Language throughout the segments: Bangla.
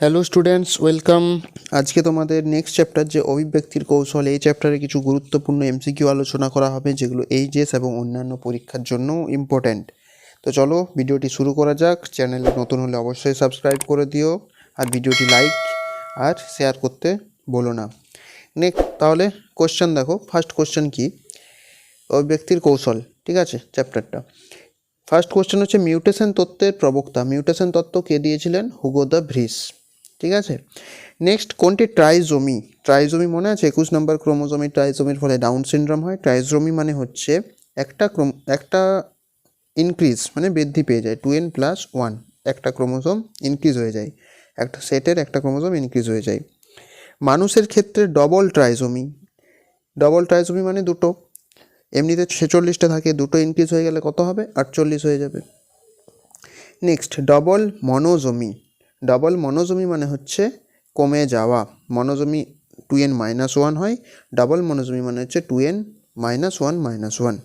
হ্যালো স্টুডেন্টস ওয়েলকাম আজকে তোমাদের নেক্সট চ্যাপ্টার যে অভিব্যক্তির কৌশল, এই চ্যাপ্টারে কিছু গুরুত্বপূর্ণ এমসিকিউ আলোচনা করা হবে, যেগুলো এইচএস এবং অন্যান্য পরীক্ষার জন্য ইম্পর্ট্যান্ট তো চলো ভিডিওটি শুরু করা যাক। চ্যানেলে নতুন হলে অবশ্যই সাবস্ক্রাইব করে দিও, আর ভিডিওটি লাইক আর শেয়ার করতে বলো না। নেক্সট তাহলে কোশ্চেন দেখো। ফার্স্ট কোশ্চেন কি? অভিব্যক্তির কৌশল, ঠিক আছে চ্যাপ্টারটা ফার্স্ট কোশ্চেন হচ্ছে মিউটেশন তত্ত্বের প্রবক্তা। মিউটেশন তত্ত্ব কে দিয়েছিলেন? হুগো দ্য ভ্রিস ঠিক আছে? নেক্সট কোনটি ট্রাইজোমি ট্রাইজোমি মনে আছে? একুশ নম্বর ক্রোমোজোমি ট্রাইজোমির ফলে ডাউন সিনড্রোম হয়। ট্রাইজোমি মানে হচ্ছে একটা ক্রোম একটা ইনক্রিজ মানে বৃদ্ধি পেয়ে যায়। টু এন প্লাস ওয়ান একটা ক্রোমোজোম ইনক্রিজ হয়ে যায়। একটা সেটের একটা ক্রোমোজোম ইনক্রিজ হয়ে যায়। মানুষের ক্ষেত্রে ডবল ট্রাইজোমি ডবল ট্রাইজোমি মানে দুটো। এমনিতে ছেচল্লিশটা থাকে, দুটো ইনক্রিজ হয়ে গেলে কত হবে? আটচল্লিশ হয়ে যাবে। Next double monosomy double monosomy মানে হচ্ছে কমে যাওয়া। Monosomy two N minus one হয় ডাবল মনোজমি মানে হচ্ছে two N minus one minus one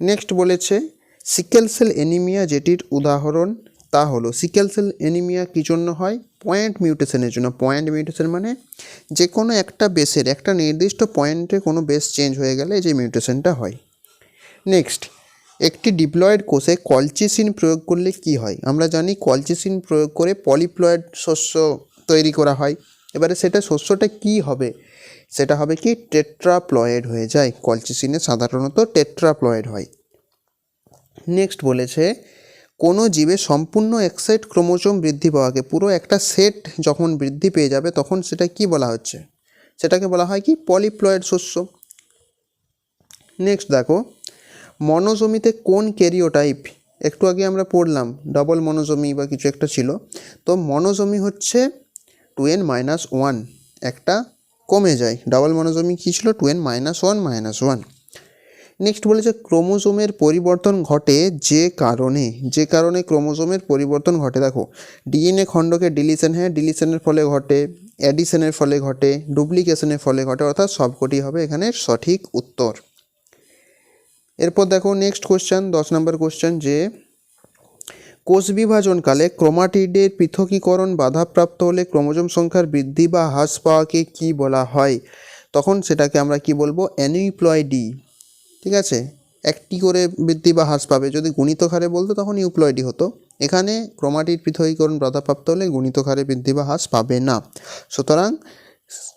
next বলেছে সিকেল সেল এনিমিয়া যেটির উদাহরণ, তা হলো সিকেল সেল এনিমিয়া কী জন্য হয়? পয়েন্ট মিউটেশনের জন্য। পয়েন্ট মিউটেশন মানে যে কোনো একটা বেসের একটা নির্দিষ্ট পয়েন্টে কোনো বেস চেঞ্জ হয়ে গেলে যে মিউটেশনটা হয়। নেক্সট একটি ডিপ্লয়েড কোষে কলচিসিন প্রয়োগ করলে কি হয়? আমরা জানি কলচিসিন প্রয়োগ করে পলিপ্লয়েড শস্য তৈরি করা হয়। এবারে সেটা শস্যটা কি হবে? সেটা হবে কি টেট্রাপ্লয়েড হয়ে যায়। কলচিসিনে সাধারণত টেট্রাপ্লয়েড হয়। নেক্সট বলেছে, কোনো জীবে সম্পূর্ণ এক সেট ক্রোমোজোম বৃদ্ধি পাওয়াকে পুরো একটা সেট যখন বৃদ্ধি পেয়ে যাবে তখন সেটা কি বলা হচ্ছে? সেটাকে বলা হয় কি পলিপ্লয়েড শস্য। নেক্সট দেখো মনোজমিতে কোন ক্যারিওটাইপ? একটু আগে আমরা পড়লাম ডবল মনোজমি বা কিছু একটা ছিল। তো মনোজমি হচ্ছে টু এন মাইনাস ওয়ান একটা কমে যায়। ডাবল মনোজমি কী ছিল? Two N minus one minus one next বলেছে, ক্রোমোজোমের পরিবর্তন ঘটে যে কারণে। যে কারণে ক্রোমোজোমের পরিবর্তন ঘটে, দেখো। ডিএনএ খণ্ডকে ডিলিশন হ্যাঁ ডিলিশনের ফলে ঘটে অ্যাডিশনের ফলে ঘটে ডুপ্লিকেশনের ফলে ঘটে, অর্থাৎ সবকটি হবে এখানে সঠিক উত্তর। এরপর দেখো নেক্সট কোশ্চেন দশ নম্বর কোশ্চেন যে, কোষ বিভাজনকালে ক্রোমাটিডের পৃথকীকরণ বাধাপ্রাপ্ত হলে ক্রোমোজোম সংখ্যার বৃদ্ধি বা হ্রাস পাওয়াকে কি বলা হয়? তখন সেটাকে আমরা কি বলব? অ্যানিউপ্লয়েডি ঠিক আছে? একটি করে বৃদ্ধি বা হ্রাস পাবে। যদি গুণিতক হারে বলতো তখন ইউপ্লয়েডি হতো। এখানে ক্রোমাটিড পৃথকীকরণ বাধাপ্রাপ্ত হলে গুণিতক হারে বৃদ্ধি বা হ্রাস পাবে না। সুতরাং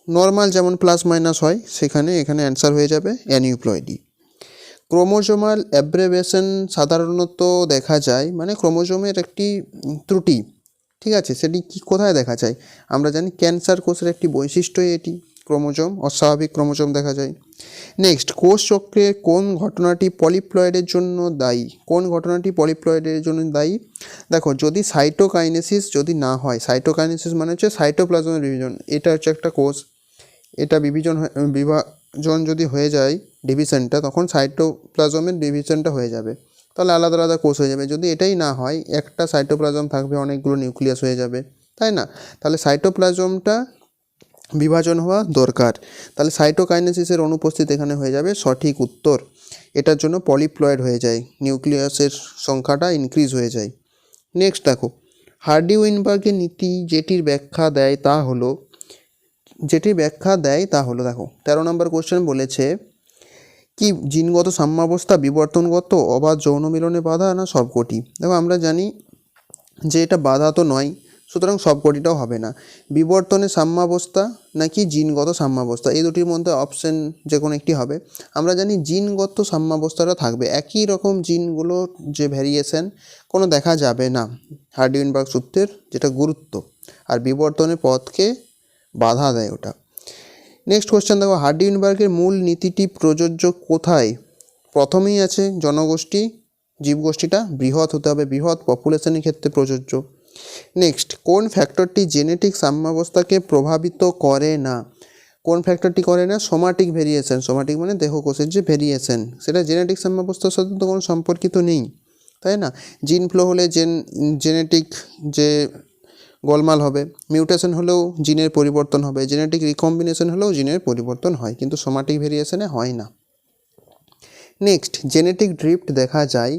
নর্মাল যেমন প্লাস মাইনাস হয়, সেখানে এখানে অ্যান্সার হয়ে যাবে অ্যানিউপ্লয়েডি ক্রোমোজোমাল অ্যাব্রেভেশন সাধারণত দেখা যায় মানে ক্রোমোজোমের একটি ত্রুটি, ঠিক আছে? সেটি কি কোথায় দেখা যায়? আমরা জানি ক্যান্সার কোষের একটি বৈশিষ্ট্যই এটি, ক্রোমোজোম, অস্বাভাবিক ক্রোমোজোম দেখা যায়। নেক্সট কোষ চক্রে কোন ঘটনাটি পলিপ্লয়েডের জন্য দায়ী? কোন ঘটনাটি পলিপ্লয়েডের জন্য দায়ী? দেখো, যদি সাইটোকাইনেসিস যদি না হয়, সাইটোকাইনেসিস মানে হচ্ছে সাইটোপ্লাজমের বিভাজন, এটা হচ্ছে একটা কোষ, এটা বিভাজন হয়ে- বিভাজন যদি হয়ে যায় ডিভিশনটা তখন সাইটোপ্লাজমের ডিভিশনটা হয়ে যাবে। তাহলে আলাদা আলাদা কোষ হয়ে যাবে। যদি এটাই না হয়, একটা সাইটোপ্লাজম থাকবে, অনেকগুলো নিউক্লিয়াস হয়ে যাবে। তাই না? তাহলে সাইটোপ্লাজমটা বিভাজন হওয়া দরকার। তাহলে সাইটোকাইনেসিসের অনুপস্থিত এখানে হয়ে যাবে সঠিক উত্তর। এটার জন্য পলিপ্লয়েড হয়ে যায়। নিউক্লিয়াসের সংখ্যাটা ইনক্রিজ হয়ে যায়। নেক্সট দেখো হার্ডি উইনবার্গের নীতি যেটির ব্যাখ্যা দেয় তা হলো যেটির ব্যাখ্যা দেয় তা হলো, দেখো, তেরো নম্বর কোশ্চেন বলেছে, কি জিনগত সাম্যাবস্থা বিবর্তনগত, অবাধ যৌন মিলনে বাধা না সবকটি? দেখো, আমরা জানি যে এটা বাধা তো নয়, সুতরাং সবকটিটাও হবে না। বিবর্তনের সাম্যাবস্থা নাকি জিনগত সাম্যাবস্থা? এই দুটির মধ্যে অপশন যে কোনো একটি হবে। আমরা জানি জিনগত সাম্যাবস্থাটা থাকবে। একই রকম জিনগুলো যে ভ্যারিয়েশন কোনো দেখা যাবে না। হার্ডিউইনবার্গ সূত্রের যেটা গুরুত্ব। আর বিবর্তনের পথকে বাধা দেয় ওটা। নেক্সট কোশ্চেন দেখো হার্ডিউইনবার্গের মূল নীতিটি প্রযোজ্য কোথায়? প্রথমেই আছে জনগোষ্ঠী, জীবগোষ্ঠীটা বৃহৎ হতে হবে, বৃহৎ পপুলেশনের ক্ষেত্রে প্রযোজ্য। নেক্সট কোন ফ্যাক্টরটি জেনেটিক সাম্যাবস্থাকে প্রভাবিত করে না? কোন ফ্যাক্টরটি করে না? সোমাটিক ভেরিয়েশন সোমাটিক মানে দেহকোষের যে ভেরিয়েশন সেটা জেনেটিক সাম্যাবস্থার সাথে তো কোনো সম্পর্কিত নেই, তাই না? জিন ফ্লো হলে জেন জেনেটিক যে গোলমাল হবে। মিউটেশন হলেও জিনের পরিবর্তন হবে। জেনেটিক রিকম্বিনেশন হলেও জিনের পরিবর্তন হয়, কিন্তু সোমাটিক ভেরিয়েশনে হয় না। নেক্সট, জেনেটিক ড্রিফট দেখা যায়,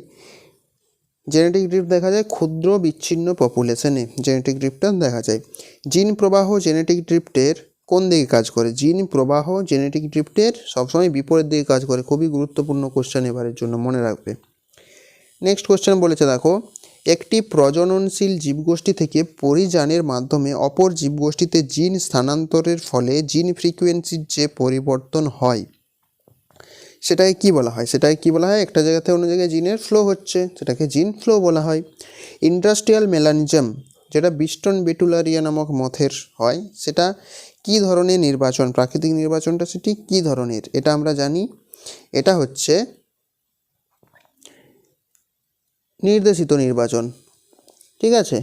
জেনেটিক ড্রিফট দেখা যায় ক্ষুদ্র বিচ্ছিন্ন পপুলেশনে। জেনেটিক ড্রিফটটা দেখা যায়। জিন প্রবাহ জেনেটিক ড্রিফটের কোন দিকে কাজ করে? জিন প্রবাহ জেনেটিক ড্রিফটের সবসময় বিপরীত দিকে কাজ করে। খুবই গুরুত্বপূর্ণ কোশ্চেন এবারের জন্য মনে রাখবে। নেক্সট কোশ্চেন বলেছে, দেখো একটি প্রজননশীল জীবগোষ্ঠী থেকে পরিযানের মাধ্যমে অপর জীবগোষ্ঠীতে জিন স্থানান্তরের ফলে জিন ফ্রিকোয়েন্সির যে পরিবর্তন হয়, সেটাকে কি বলা হয়? সেটাকে কি বলা হয়? একটা জায়গাতে অন্য জায়গায় জিনের ফ্লো হচ্ছে, সেটাকে জিন ফ্লো বলা হয়। ইন্ডাস্ট্রিয়াল মেলানিজম যেটা বিস্টন বেটুলারিয়া নামক মথের হয়, সেটা কি ধরনের নির্বাচন? প্রাকৃতিক নির্বাচনটা সেটি কি ধরনের? এটা আমরা জানি। এটা হচ্ছে নির্দেশিত নির্বাচন। ঠিক আছে?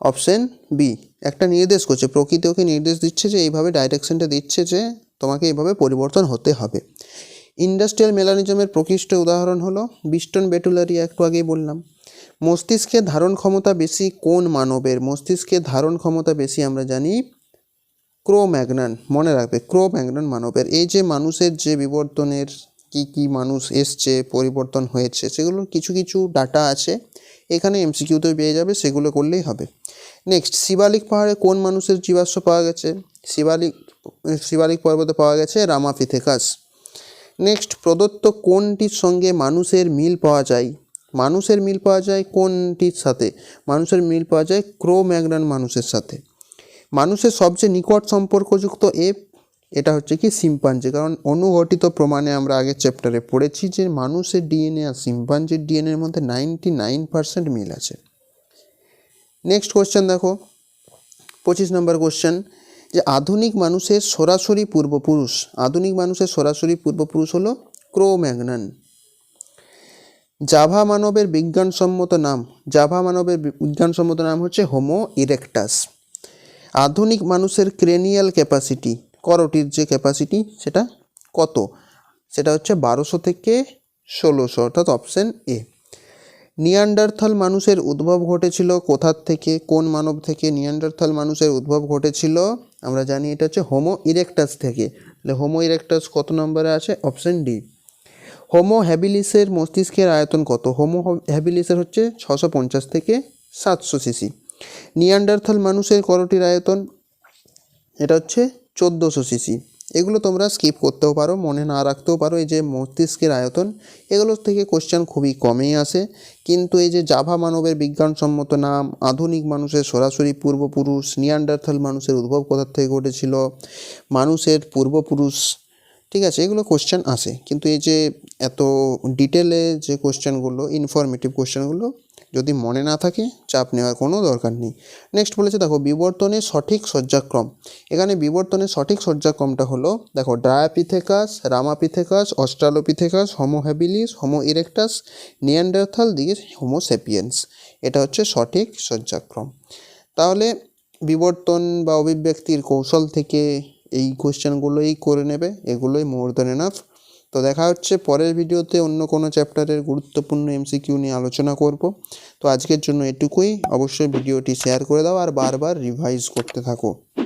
অপশন বি একটা নির্দেশ করছে, প্রকৃতি ওকে নির্দেশ দিচ্ছে যে এইভাবে ডাইরেকশনটা দিচ্ছে যে তোমাকে এইভাবে পরিবর্তন হতে হবে। ইন্ডাস্ট্রিয়াল মেলানিজমের প্রকৃষ্ট উদাহরণ হলো বিস্টন বেটুলারিয়া একটু আগেই বললাম। মস্তিষ্কে ধারণ ক্ষমতা বেশি কোন মানবের? মস্তিষ্কে ধারণ ক্ষমতা বেশি আমরা জানি ক্রো ম্যাগনান মনে রাখবে ক্রো ম্যাগনান মানবের। এই যে মানুষের যে বিবর্তনের কি কি মানুষ এসছে, পরিবর্তন হয়েছে সেগুলোর কিছু কিছু ডাটা আছে। এখানে এমসিকিউতে পেয়ে যাবে, সেগুলো করলেই হবে। নেক্সট শিবালিক পাহাড়ে কোন মানুষের জীবাশ্ম পাওয়া গেছে? শিবালিক শিবালিক পর্বতে পাওয়া গেছে রামাফিথেকাস। নেক্সট প্রদত্ত কোনটির সঙ্গে মানুষের মিল পাওয়া যায়? মানুষের মিল পাওয়া যায় কোনটির সাথে? মানুষের মিল পাওয়া যায় ক্রো ম্যাগনান মানুষের সাথে। মানুষের সবচেয়ে নিকট সম্পর্কযুক্ত এপ এটা হচ্ছে কি সিম্পাঞ্জি কারণ অনুঘটিত প্রমাণে আমরা আগের চ্যাপ্টারে পড়েছি যে মানুষের ডিএনএ আর সিম্পাঞ্জির ডিএনএর মধ্যে নাইনটি নাইন পার্সেন্ট মিল আছে। নেক্সট কোশ্চেন দেখো। পঁচিশ নম্বর কোশ্চেন যে আধুনিক মানুষের সরাসরি পূর্বপুরুষ, আধুনিক মানুষের সরাসরি পূর্বপুরুষ হলো ক্রো ম্যাগনান জাভা মানবের বিজ্ঞানসম্মত নাম, জাভা মানবের বিজ্ঞানসম্মত নাম হচ্ছে হোমো ইরেকটাস আধুনিক মানুষের ক্রেনিয়াল ক্যাপাসিটি করটির যে ক্যাপাসিটি সেটা কত? সেটা হচ্ছে বারোশো থেকে ষোলোশো, অর্থাৎ অপশন এ নিয়ান্ডারথাল মানুষের উদ্ভব ঘটেছিল কোথার থেকে? কোন মানব থেকে? নিয়ান্ডারথাল মানুষের উদ্ভব ঘটেছিল, আমরা জানি এটা হচ্ছে হোমো ইরেকটাস থেকে। তাহলে হোমো ইরেকটাস কত নম্বরে আছে? অপশন ডি হোমো হ্যাবিলিসের মস্তিষ্কের আয়তন কত? হোমো হ্যাবিলিসের হচ্ছে ছশো পঞ্চাশ থেকে সাতশো সিসি নিয়ান্ডারথাল মানুষের করটির আয়তন, এটা হচ্ছে চোদ্দোশো সিসি। এগুলো তোমরা স্কিপ করতেও পারো, মনে না রাখতেও পারো, এই যে মস্তিষ্কের আয়তন, এগুলোর থেকে কোশ্চেন খুবই কমেই আসে। কিন্তু এই যে জাভা মানবের বিজ্ঞানসম্মত নাম, আধুনিক মানুষের সরাসরি পূর্বপুরুষ নিয়ান্ডারথাল মানুষের উদ্ভব কোথার থেকে ঘটেছিল, মানুষের পূর্বপুরুষ ঠিক আছে, এগুলো কোশ্চেন আসে কিন্তু এই যে এত ডিটেলে যে কোশ্চেনগুলো ইনফরমেটিভ কোশ্চেনগুলো যদি মনে না থাকে, চাপ নেওয়ার কোনো দরকার নেই। নেক্সট বলেছে, দেখো, বিবর্তনের সঠিক সজ্জাক্রম এখানে বিবর্তনের সঠিক সজ্জাক্রমটা হলো, দেখো Dryopithecus Ramapithecus Australopithecus Homo habilis Homo erectus Neanderthal Homo sapiens এটা হচ্ছে সঠিক সজ্জাক্রম তাহলে বিবর্তন বা অভিব্যক্তির কৌশল থেকে এই কোয়েশ্চেনগুলোই করে নেবে, এগুলোই মোর দ্যান এনাফ তো দেখা হচ্ছে পরের ভিডিওতে অন্য কোনো চ্যাপ্টারের গুরুত্বপূর্ণ এমসিকিউ নিয়ে আলোচনা করব। তো আজকের জন্য এটুকুই। অবশ্যই ভিডিওটি শেয়ার করে দাও আর বারবার রিভাইজ করতে থাকো।